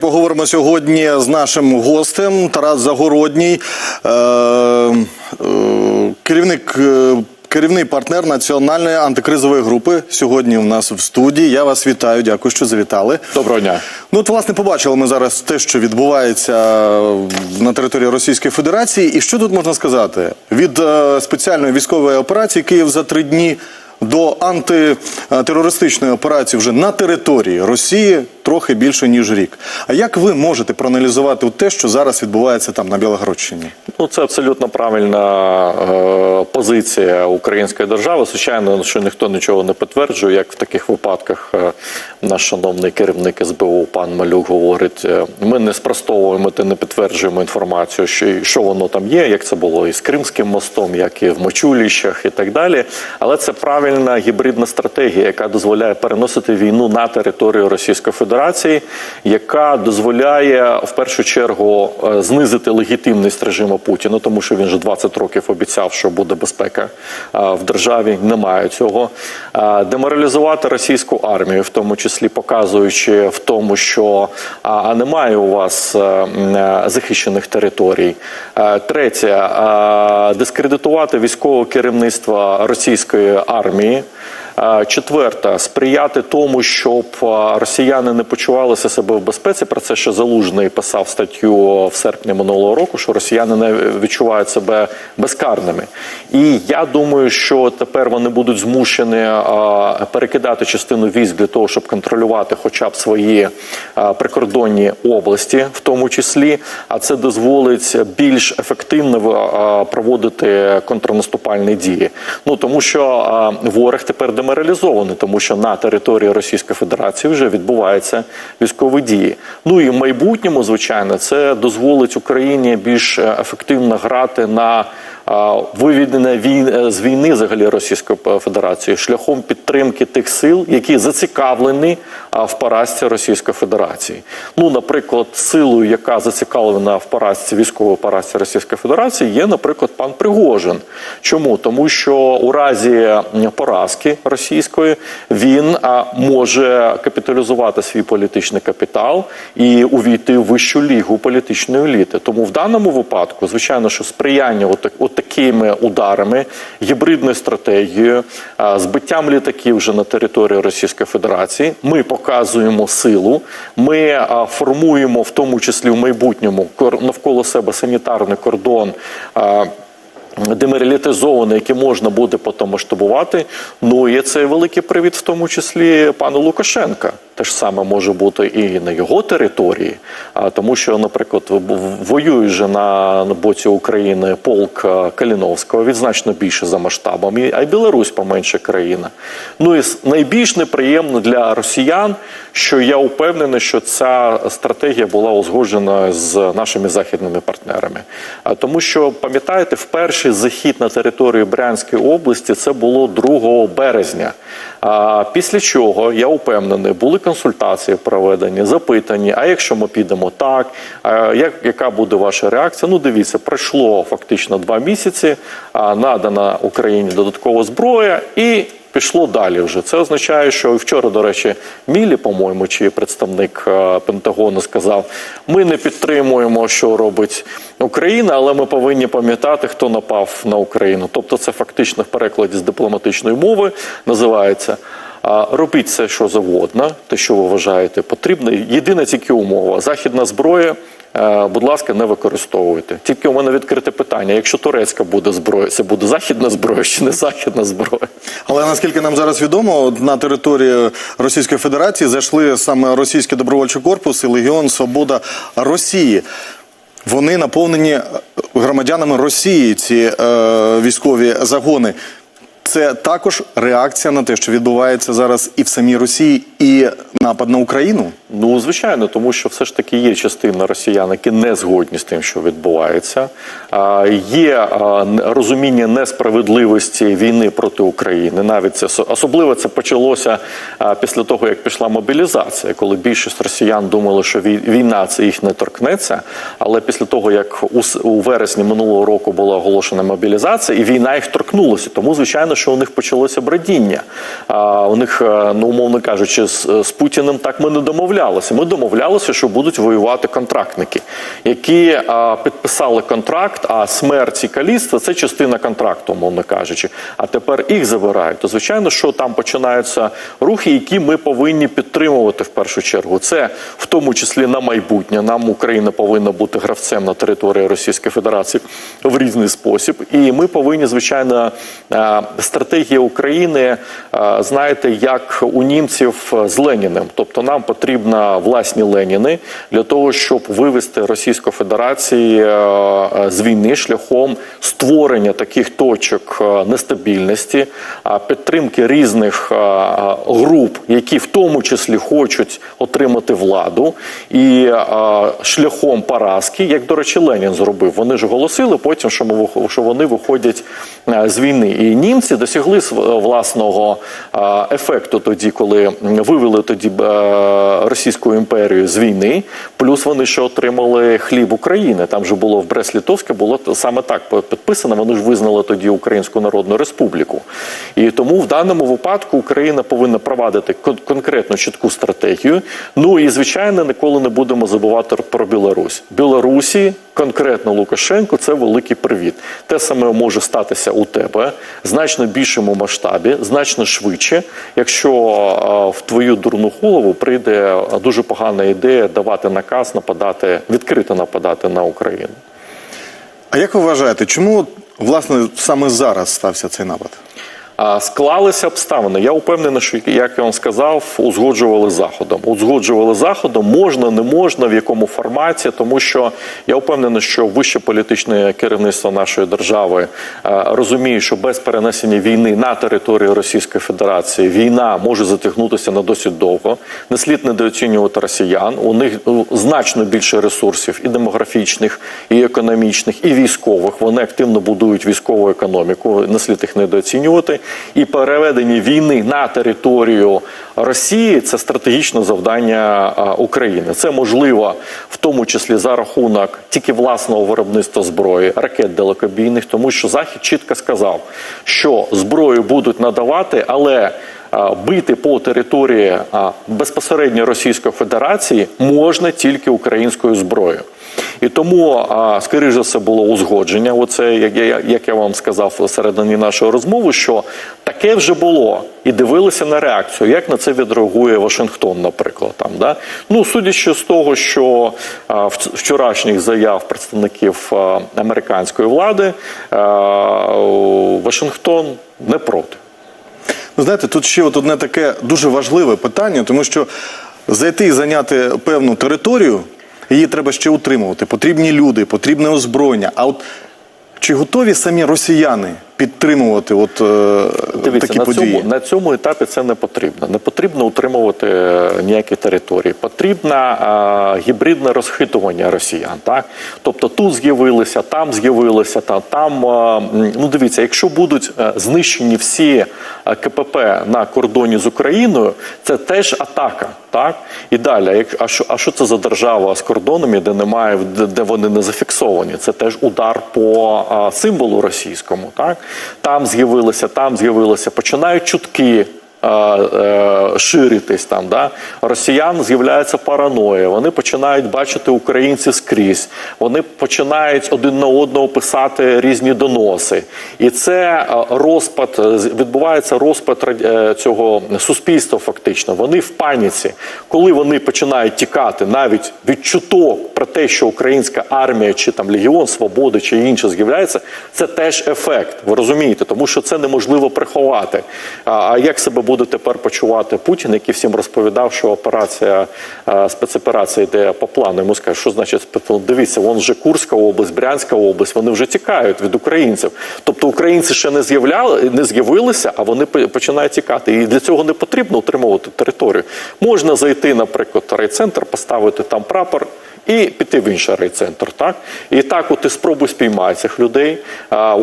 Поговоримо сьогодні з нашим гостем Тарас Загородній, е, е, керівник. е, Керівний партнер національної антикризової групи сьогодні у нас в студії. Я вас вітаю. Дякую, що завітали. Доброго дня. Ну, от, власне, побачили ми зараз те, що відбувається на території Російської Федерації. І що тут можна сказати? Від е, спеціальної військової операції Київ за три дні до антитерористичної операції вже на території Росії трохи більше ніж рік. А як ви можете проаналізувати те, що зараз відбувається там на Білогородщині? Ну це абсолютно правильна е, позиція української держави. Звичайно, що ніхто нічого не підтверджує, як в таких випадках е, наш шановний керівник СБУ пан Малюк говорить: е, ми не спростовуємо та не підтверджуємо інформацію, що, що воно там є, як це було і з Кримським мостом, як і в Мочуліщах, і так далі. Але це правильна гібридна стратегія, яка дозволяє переносити війну на територію Російської Федерації, яка дозволяє в першу чергу е, знизити легітимність режиму Путіна, тому що він же 20 років обіцяв, що буде безпека е, в державі. Немає цього. Е, Деморалізувати російську армію, в тому числі показуючи в тому, що а, немає у вас захищених територій. Третє дискредитувати військове керівництво російської армії. Е, Четверте, сприяти тому, щоб е, росіяни не почувалися себе в безпеці. Про це ще залужний писав статтю в серпні минулого року, що росіяни не відчувають себе безкарними. І я думаю, що тепер вони будуть змушені е, перекидати частину військ для того, щоб контролювати, хоча б свої прикордонні області, в тому числі. А це дозволить більш ефективно проводити контрнаступальні дії. Ну тому що ворог тепер деморалізований, тому що на території Російської Федерації вже відбуваються військові дії. Ну і в майбутньому, звичайно, це дозволить Україні більш е, ефективно грати на виведення війн з війни взагалі Російської Федерації шляхом підтримки тих сил, які зацікавлені в поразці Російської Федерації. Ну, наприклад, силою, яка зацікавлена в поразці військової поразці Російської Федерації, є, наприклад, пан Пригожин. Чому? Тому що у разі поразки російської він може капіталізувати свій політичний капітал і увійти в вищу лігу політичної еліти. Тому в даному випадку, звичайно, що сприяння от такими ударами, гібридною стратегією, збиттям літаків вже на території Російської Федерації, ми показуємо силу, ми формуємо в тому числі в майбутньому навколо себе санітарний кордон. а, деморалітизований, які можна буде потім масштабувати. Ну і це великий привід, в тому числі пану Лукашенка. Те ж саме може бути і на його території, а тому, що, наприклад, воює же на боці України полк Каліновського відзначно більше за масштабами, а й Білорусь поменше країна. Ну і найбільш неприємно для росіян, що я впевнений, що ця стратегія була узгоджена з нашими західними партнерами. А тому, що пам'ятаєте, в перший захід на територію Брянської області це було 2 березня. Після чого я впевнений, були консультації проведені, запитані. А якщо ми підемо так, яка буде ваша реакція? Ну, дивіться, пройшло фактично два місяці. Надана Україні додаткова зброя і. Пішло далі вже. Це означає, що вчора, до речі, Мілі, по-моєму, чи представник е, Пентагону сказав: ми не підтримуємо, що робить Україна, але ми повинні пам'ятати, хто напав на Україну. Тобто, це фактично в перекладі з дипломатичної мови називається. Робіть все, що завгодно, те, що ви вважаєте потрібно. Єдина тільки умова: західна зброя. Е, Будь ласка, не використовуйте. Тільки у мене відкрите питання: якщо турецька буде зброя, це буде західна зброя чи не західна зброя? Але наскільки нам зараз відомо, на територію Російської Федерації зайшли саме російський добровольчий корпус і Легіон Свобода Росії. Вони наповнені громадянами Росії, ці е, військові загони. Це також реакція на те, що відбувається зараз і в самій Росії, і напад на Україну. Ну, звичайно, тому що все ж таки є частина росіян, які не згодні з тим, що відбувається. А, Є розуміння несправедливості війни проти України. Навіть це особливо це почалося після того, як пішла мобілізація, коли більшість росіян думали, що вій- війна це їх не торкнеться. Але після того, як у, вересні минулого року була оголошена мобілізація, і війна їх торкнулася, тому звичайно, що у них почалося брадіння. А, у них, е, ну умовно кажучи, з, з Путіним так ми не домовлялися. Ми домовлялися, що будуть воювати контрактники, які а, підписали контракт, а смерть і каліцтво це частина контракту, мовно кажучи. А тепер їх забирають. То звичайно, що там починаються рухи, які ми повинні підтримувати в першу чергу. Це в тому числі на майбутнє. Нам Україна повинна бути гравцем на території Російської Федерації в різний спосіб. І ми повинні, звичайно, е, стратегія України, е, знаєте, як у німців з Леніним. Тобто нам потрібно власні Леніни для того, щоб вивести Російську Федерацію е, з війни шляхом створення таких точок е, нестабільності, підтримки різних е, е, груп, які в тому числі хочуть отримати владу, і е, шляхом поразки, як до речі, Ленін зробив. Вони ж оголосили потім, що вони виходять е, з війни. І німці досягли власного е, ефекту тоді, коли м, вивели тоді е, Російську імперію з війни. Плюс вони ще отримали хліб України. Там же було в Брест-Литовське, було саме так підписано. Вони ж визнали тоді Українську Народну Республіку. І тому в даному випадку Україна повинна провадити конкретну чітку стратегію. Ну і звичайно, ніколи не будемо забувати про Білорусь. Білорусі, конкретно Лукашенко, це великий привіт. Те саме може статися у тебе значно більшому масштабі, значно швидше, якщо в твою дурну голову прийде дуже погана ідея давати наказ нападати, відкрито нападати на Україну. А як ви вважаєте, чому власне саме зараз стався цей напад? Склалися обставини. Я впевнений, що як я вам сказав, узгоджували заходом. Узгоджували заходом, можна, не можна, в якому форматі, тому що я впевнений, що вище політичне керівництво нашої держави е, розуміє, що без перенесення війни на територію Російської Федерації війна може затягнутися на досить довго. Не слід недооцінювати росіян. У них ну, значно більше ресурсів і демографічних, і економічних, і військових. Вони активно будують військову економіку. Не слід їх недооцінювати. І переведення війни на територію Росії це стратегічне завдання України. Це можливо в тому числі за рахунок тільки власного виробництва зброї, ракет далекобійних, тому що Захід чітко сказав, що зброю будуть надавати, але бити по території безпосередньо Російської Федерації можна тільки українською зброєю. І тому, скоріш за все, було узгодження. Оце, як я, вам сказав всередині нашої розмови, що таке вже було. І дивилися на реакцію, як на це відреагує Вашингтон, наприклад. Там, да? Ну, судячи з того, що вчорашніх заяв представників американської влади, Вашингтон не проти. Знаєте, тут ще от одне таке дуже важливе питання, тому що зайти і зайняти певну територію, її треба ще утримувати. Потрібні люди, потрібне озброєння. А от чи готові самі росіяни підтримувати от, е, Дивіться, такі на події? цьому, на цьому етапі це не потрібно. Не потрібно утримувати е, ніякі території. Потрібно е, гібридне розхитування росіян. Так? Тобто тут з'явилися, там з'явилися, та, там. е, ну дивіться, якщо будуть е, знищені всі КПП на кордоні з Україною, це теж атака. Так? І далі, як, а, що, а що це за держава з кордонами, де немає, де, де вони не зафіксовані? Це теж удар по а, символу російському. Так? Там з'явилося, там з'явилося. починають чутки. Е, Ширитись там, да росіян з'являється параноя. Вони починають бачити українців скрізь. Вони починають один на одного писати різні доноси, і це е, розпад е, відбувається розпад цього суспільства. Фактично, вони в паніці, коли вони починають тікати навіть від чуток про те, що українська армія чи там Легіон Свободи чи інше з'являється, це теж ефект. Ви розумієте, тому що це неможливо приховати. А як себе буде тепер почувати Путін, який всім розповідав, що операція е, спецоперація йде по плану? Йому скаже, що значить спецоперація? Дивіться, вон вже Курська область, Брянська область, вони вже тікають від українців. Тобто українці ще не з'являли, не з'явилися, а вони по- починають тікати. І для цього не потрібно утримувати територію. Можна зайти, наприклад, райцентр, поставити там прапор і піти в інший райцентр. Так? І так, от ти спробуй спіймати цих людей.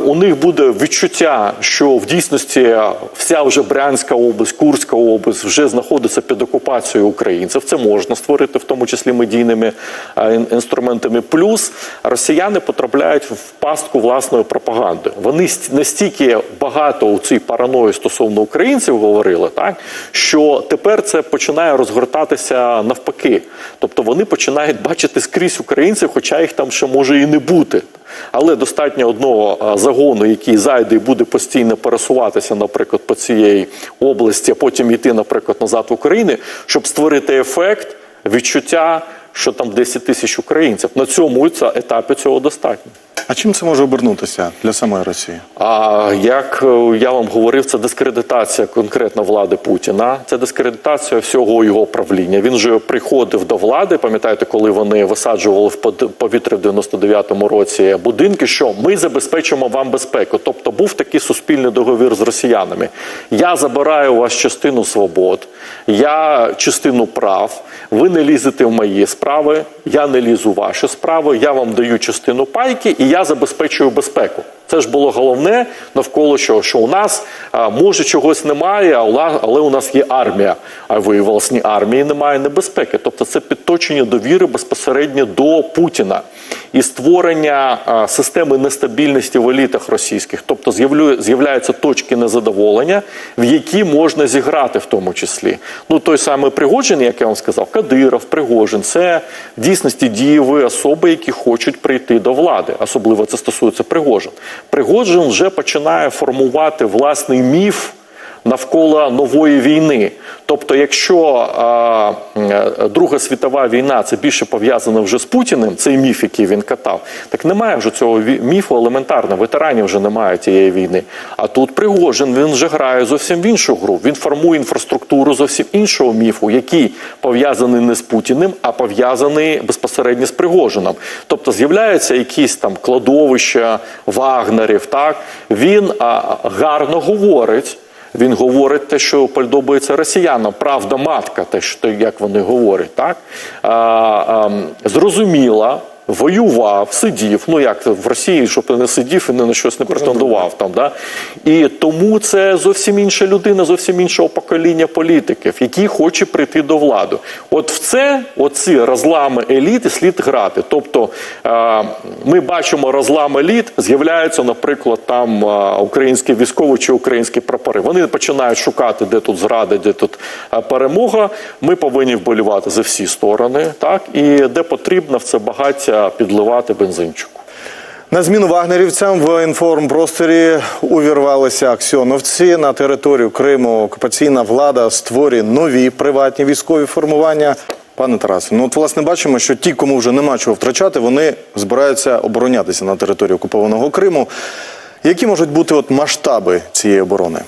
У них буде відчуття, що в дійсності вся вже Брянська область, Курська область вже знаходиться під окупацією українців. Це можна створити, в тому числі медійними інструментами. Плюс росіяни потрапляють в пастку власної пропаганди. Вони настільки багато у цій параної стосовно українців говорили, так що тепер це починає розгортатися навпаки. Тобто вони починають бачити скрізь українців, хоча їх там ще може і не бути. Але достатньо одного загону, який зайде і буде постійно пересуватися, наприклад, по цієї області, а потім йти, наприклад, назад в Україну, щоб створити ефект відчуття, що там 10 тисяч українців. На цьому етапі цього достатньо. А чим це може обернутися для самої Росії? А як е, я вам говорив, це дискредитація конкретно влади Путіна, це дискредитація всього його правління. Він же приходив до влади. Пам'ятаєте, коли вони висаджували в повітря в 99-му році будинки, що ми забезпечимо вам безпеку. Тобто був такий суспільний договір з росіянами. Я забираю у вас частину свобод, я частину прав. Ви не лізете в мої справи, я не лізу в ваші справи. Я вам даю частину пайки, і я забезпечую безпеку. Це ж було головне навколо що, що у нас може чогось немає, але у нас є армія. А виявилось, ні армії немає небезпеки. Тобто це підточення довіри безпосередньо до Путіна і створення системи нестабільності в елітах російських. Тобто з'являються точки незадоволення, в які можна зіграти в тому числі. Ну той самий Пригожин, як я вам сказав, Кадиров, Пригожин це в дійсності дієві особи, які хочуть прийти до влади. Особливо це стосується Пригожин. Пригожин вже починає формувати власний міф навколо нової війни. Тобто, якщо а, е, Друга світова війна це більше пов'язано вже з Путіним, цей міф, який він катав, так немає вже цього міфу елементарно. Ветеранів вже немає тієї війни. А тут Пригожин він вже грає зовсім в іншу гру. Він формує інфраструктуру зовсім іншого міфу, який пов'язаний не з Путіним, а пов'язаний безпосередньо з Пригожином. Тобто з'являються якісь там кладовища вагнерів. Так він а, гарно говорить. Він говорить те, що подобається росіянам. Правда, матка, те, що як вони говорять, так а, а, зрозуміла. Воював, сидів. Ну як в Росії, щоб ти не сидів і не на щось не претендував там. Да? І тому це зовсім інша людина, зовсім іншого покоління політиків, які хоче прийти до влади. От в це, оці розлами еліти слід грати. Тобто е, ми бачимо розлам еліт, з'являються, наприклад, там е, українські військові чи українські прапори. Вони починають шукати, де тут зрада, де тут е, перемога. Ми повинні вболівати за всі сторони, так і де потрібно в це багаття підливати бензинчику. На зміну вагнерівцям в інформпросторі увірвалися аксьоновці на територію Криму. Окупаційна влада створює нові приватні військові формування. Пане Тарасе, ну от власне бачимо, що ті, кому вже нема чого втрачати, вони збираються оборонятися на території окупованого Криму. Які можуть бути от масштаби цієї оборони?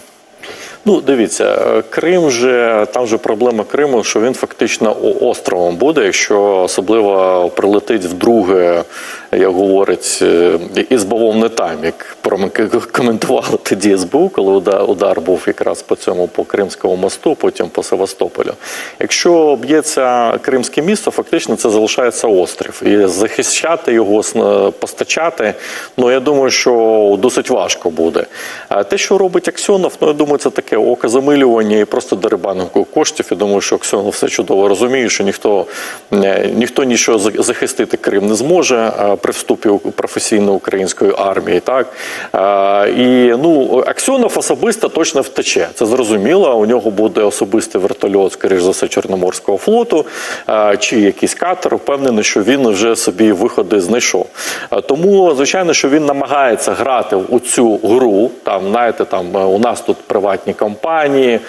Ну, дивіться, Крим же там же проблема Криму, що він фактично островом буде, якщо особливо прилетить вдруге, як говорить, е, ізбавов не там, як коментували тоді СБУ, коли удар, був якраз по цьому по Кримському мосту, потім по Севастополю. Якщо б'ється Кримське місто, фактично це залишається острів. І захищати його, сна- постачати, ну я думаю, що досить важко буде. А те, що робить Аксьонов, ну я думаю, це таке окозамилювання і просто дерибанку коштів. Я думаю, що Аксьонов все чудово розуміє, що ніхто, е, ніхто нічого захистити Крим не зможе е, при вступі у професійно української армії. Так і ну Аксьонов особисто точно втече. Це зрозуміло. У нього буде особистий вертольот, скоріш за все, Чорноморського флоту чи якийсь катер. Впевнений, що він вже собі виходи знайшов. Тому, звичайно, що він намагається грати у цю гру. Там, знаєте, там е, у нас тут приватні компанії.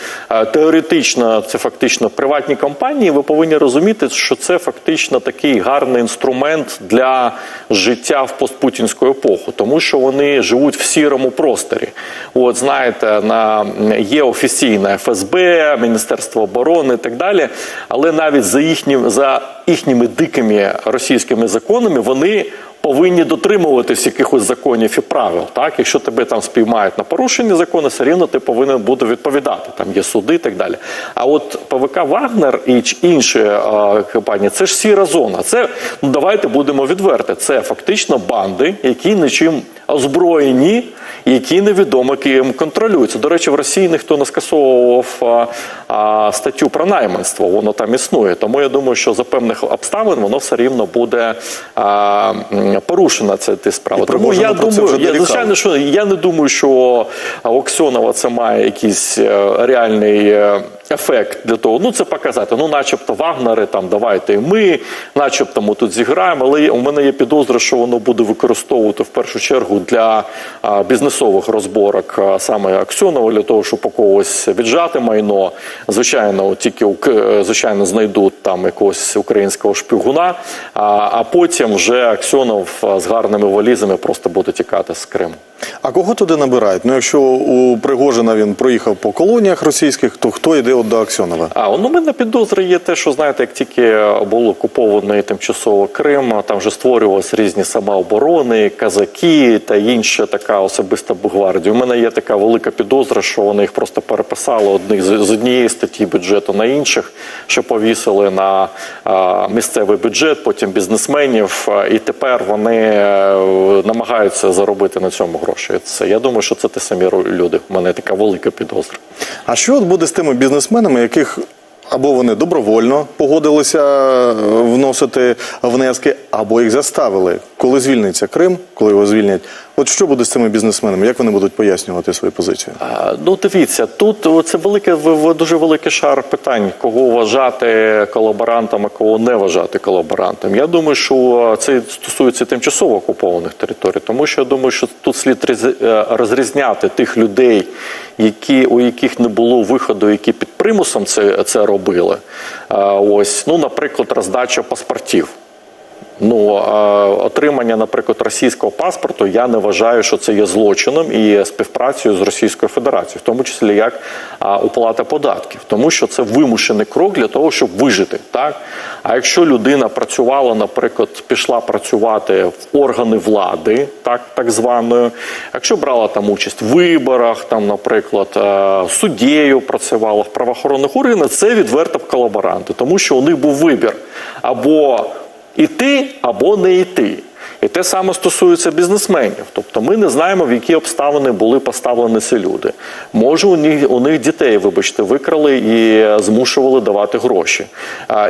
Теоретично, це фактично приватні компанії. Ви повинні розуміти, що це фактично такий гарний інструмент для життя в постпутінську епоху, тому що вони живуть в сірому просторі. От знаєте, на є офіційна ФСБ, Міністерство оборони і так далі. Але навіть за їхнім за їхніми дикими російськими законами вони повинні дотримуватись якихось законів і правил. Так, якщо тебе там спіймають на порушенні закону, все рівно ти повинен буде відповідати. Там є суди і так далі. А от ПВК Вагнер і інші е, компанії це ж сіра зона. Це ну давайте будемо відверти. Це фактично банди, які нічим озброєні. Які невідомо ким контролюються. До речі, в Росії ніхто не скасовував а, а, статтю про найманство, воно там існує. Тому я думаю, що за певних обставин воно все рівно буде а, м, порушена ця ти справа. І Тому я думаю, я, звичайно, що я не думаю, що Оксьонова це має якийсь е, реальний е, ефект для того. Ну це показати. Ну, начебто, Вагнери там давайте і ми, начебто, ми тут зіграємо. Але у мене є підозра, що воно буде використовувати в першу чергу для а, бізнесових розборок а, саме Аксьонова, для того, щоб у когось віджати майно. Звичайно, тільки е, звичайно знайдуть там якогось українського шпигуна, а, а потім вже Аксьонов з гарними валізами просто буде тікати з Криму. А кого туди набирають? Ну, якщо у Пригожина він проїхав по колоніях російських, то хто йде от до Аксьонова? А ну, мене підозри є те, що знаєте, як тільки був окупований тимчасово Крим, там вже створювалися різні самооборони, казаки та інша така особиста гвардія. У мене є така велика підозра, що вони їх просто переписали одних з однієї статті бюджету на інших, що повісили на а, місцевий бюджет, потім бізнесменів, і тепер вони е, намагаються заробити на цьому гроші. Це я думаю, що це ті самі люди. У мене така велика підозра. А що от буде з тими бізнесменами, яких або вони добровольно погодилися е, вносити внески, або їх заставили, коли звільниться Крим, коли його звільнять? От що буде з цими бізнесменами? Як вони будуть пояснювати свою позицію? Ну, дивіться, тут це велике, дуже великий шар питань, кого вважати колаборантом, а кого не вважати колаборантом. Я думаю, що це стосується тимчасово окупованих територій, тому що я думаю, що тут слід е, розрізняти тих людей, які, у яких не було виходу, які під примусом це, це робили. А, Ось, ну, наприклад, роздача паспортів. Ну, отримання, наприклад, російського паспорту, я не вважаю, що це є злочином і співпрацею з Російською Федерацією, в тому числі як оплата податків, тому що це вимушений крок для того, щоб вижити. Так? А якщо людина працювала, наприклад, пішла працювати в органи влади, так, так званої, якщо брала там участь в виборах, там, наприклад, суддєю працювала в правоохоронних органах, це відверто колаборанти, тому що у них був вибір або іти або не йти. І те саме стосується бізнесменів. Тобто ми не знаємо, в які обставини були поставлені ці люди. Може, у них, у них дітей, вибачте, викрали і змушували давати гроші.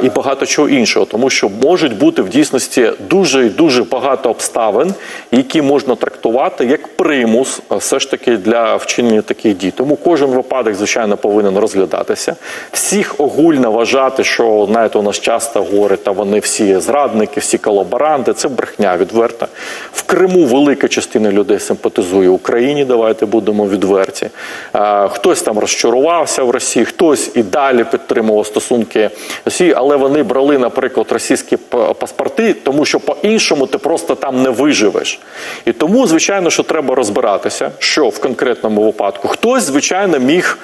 І багато чого іншого. Тому що можуть бути в дійсності дуже і дуже багато обставин, які можна трактувати як примус все ж таки для вчинення таких дій. Тому кожен випадок, звичайно, повинен розглядатися. Всіх огульно вважати, що знаєте, у нас часто говорять, та вони всі зрадники, всі колаборанти. Це брехня відверта. В Криму велика частина людей симпатизує Україні. Давайте будемо відверті. Хтось там розчарувався в Росії, хтось і далі підтримував стосунки Росії, але вони брали, наприклад, російські паспорти, тому що по-іншому ти просто там не виживеш. І тому, звичайно, що треба розбиратися, що в конкретному випадку хтось, звичайно, міг,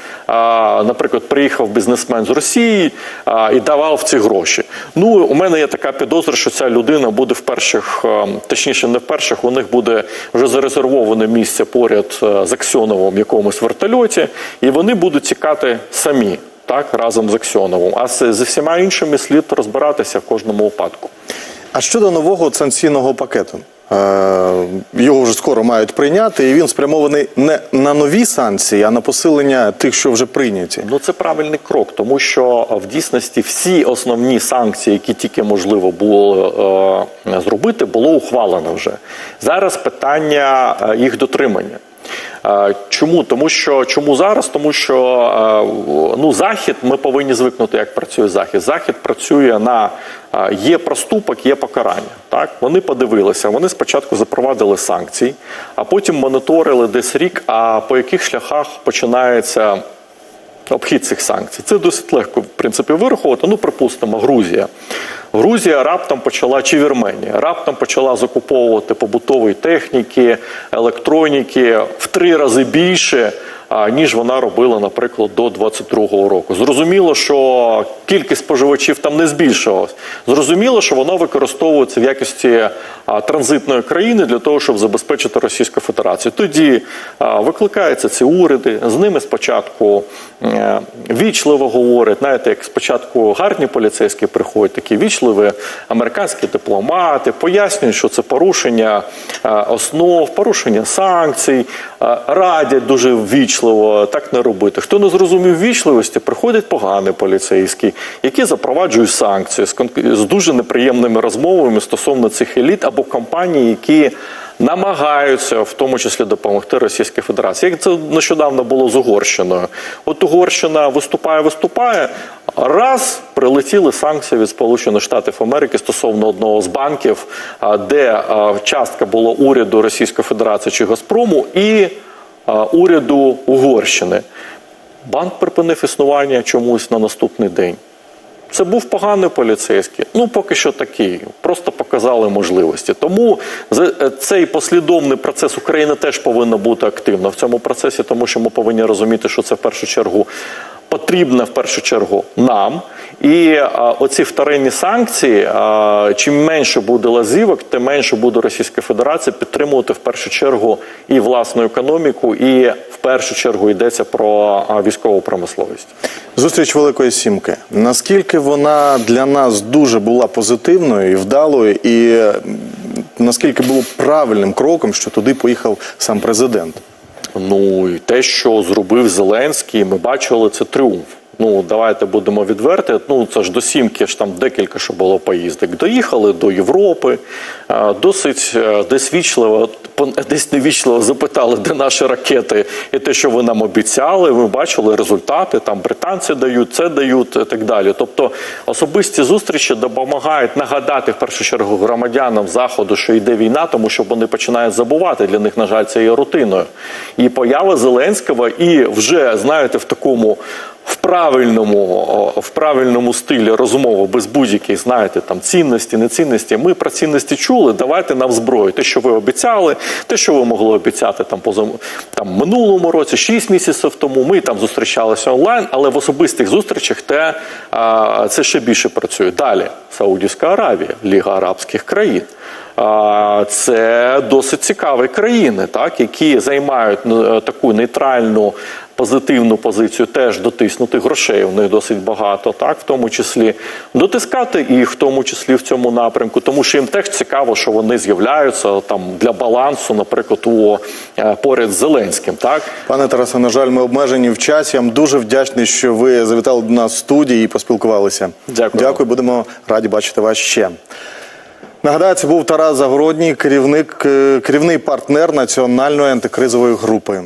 наприклад, приїхав бізнесмен з Росії і давав ці гроші. Ну, у мене є така підозра, що ця людина буде в перших, а, точніше, не в перших, у них буде вже зарезервоване місце поряд е, з Аксьоновим якомусь вертольоті, і вони будуть тікати самі. Так, разом з Аксьоновим. А з, всіма іншими слід розбиратися в кожному випадку. А щодо нового санкційного пакету, його вже скоро мають прийняти, і він спрямований не на нові санкції, а на посилення тих, що вже прийняті. Ну це правильний крок, тому що в дійсності всі основні санкції, які тільки можливо було е, зробити, було ухвалено вже. Зараз питання е, їх дотримання. Е, Чому? Тому що чому зараз? Тому що е, ну, захід ми повинні звикнути, як працює захід. Захід працює на е, є проступок, є покарання. Так вони подивилися. Вони спочатку запровадили санкції, а потім моніторили десь рік. А по яких шляхах починається обхід цих санкцій. Це досить легко, в принципі, вирахувати. Ну, припустимо, Грузія. Грузія раптом почала чи Вірменія раптом почала закуповувати побутової техніки, електроніки в три рази більше, ніж вона робила, наприклад, до 22-го року. Зрозуміло, що кількість споживачів там не збільшилась. Зрозуміло, що воно використовується в якості транзитної країни для того, щоб забезпечити Російську Федерацію. Тоді викликаються ці уряди, з ними спочатку е, вічливо говорять, знаєте, як спочатку гарні поліцейські приходять, такі вічливі американські дипломати, пояснюють, що це порушення основ, порушення санкцій, радять дуже ввічливо так не робити. Хто не зрозумів ввічливості, приходять погані поліцейські, які запроваджують санкції з, дуже неприємними розмовами стосовно цих еліт або компаній, які намагаються в тому числі допомогти Російській Федерації. Як це нещодавно було з Угорщиною. От Угорщина виступає, виступає. Раз прилетіли санкції від Сполучених Штатів Америки стосовно одного з банків, де частка була уряду Російської Федерації чи Газпрому і уряду Угорщини. Банк припинив існування чомусь на наступний день. Це був поганий поліцейський. Ну, поки що такий. Просто показали можливості. Тому е, цей послідовний процес Україна теж повинна бути активна в цьому процесі, тому що ми повинні розуміти, що це в першу чергу потрібно в першу чергу нам. І а, оці вторинні санкції, а, чим менше буде лазівок, тим менше буде Російська Федерація підтримувати в першу чергу і власну економіку, і в першу чергу йдеться про а, військову промисловість. Зустріч Великої Сімки. Наскільки вона для нас дуже була позитивною і вдалою, і наскільки було правильним кроком, що туди поїхав сам президент? Ну і те, що зробив Зеленський, ми бачили це тріумф. Ну давайте будемо відверті. Ну це ж до сімки ж там декілька що було поїздок. Доїхали до Європи, е, досить е, вічливо, десь невічливо запитали, де наші ракети, і те, що ви нам обіцяли. Ви бачили результати. Там британці дають, це дають і так далі. Тобто особисті зустрічі допомагають нагадати в першу чергу громадянам заходу, що йде війна, тому що вони починають забувати. Для них, на жаль, це є рутиною. І поява Зеленського, і вже знаєте, в такому. В правильному, в правильному стилі розмови без будь-яких, знаєте, там цінності, нецінності. Ми про цінності чули. Давайте нам зброю. Те, що ви обіцяли, те, що ви могли обіцяти там поза там минулому році, 6 місяців тому. Ми там зустрічалися онлайн, але в особистих зустрічах те це ще більше працює. Далі Саудівська Аравія, Ліга Арабських країн. Це досить цікаві країни, так які займають е, таку нейтральну позитивну позицію, теж дотиснути грошей. В них досить багато, так в тому числі дотискати їх, в тому числі в цьому напрямку, тому що їм теж цікаво, що вони з'являються там для балансу, наприклад, у е, поряд з Зеленським. Так Пане Тарасе, на жаль, ми обмежені в часі. Я вам дуже вдячний, що ви завітали до нас в студії і поспілкувалися. Дякую. Дякую, будемо раді бачити вас ще. Нагадаю, це був Тарас Загородній, керівник, е, керівний партнер національної антикризової групи.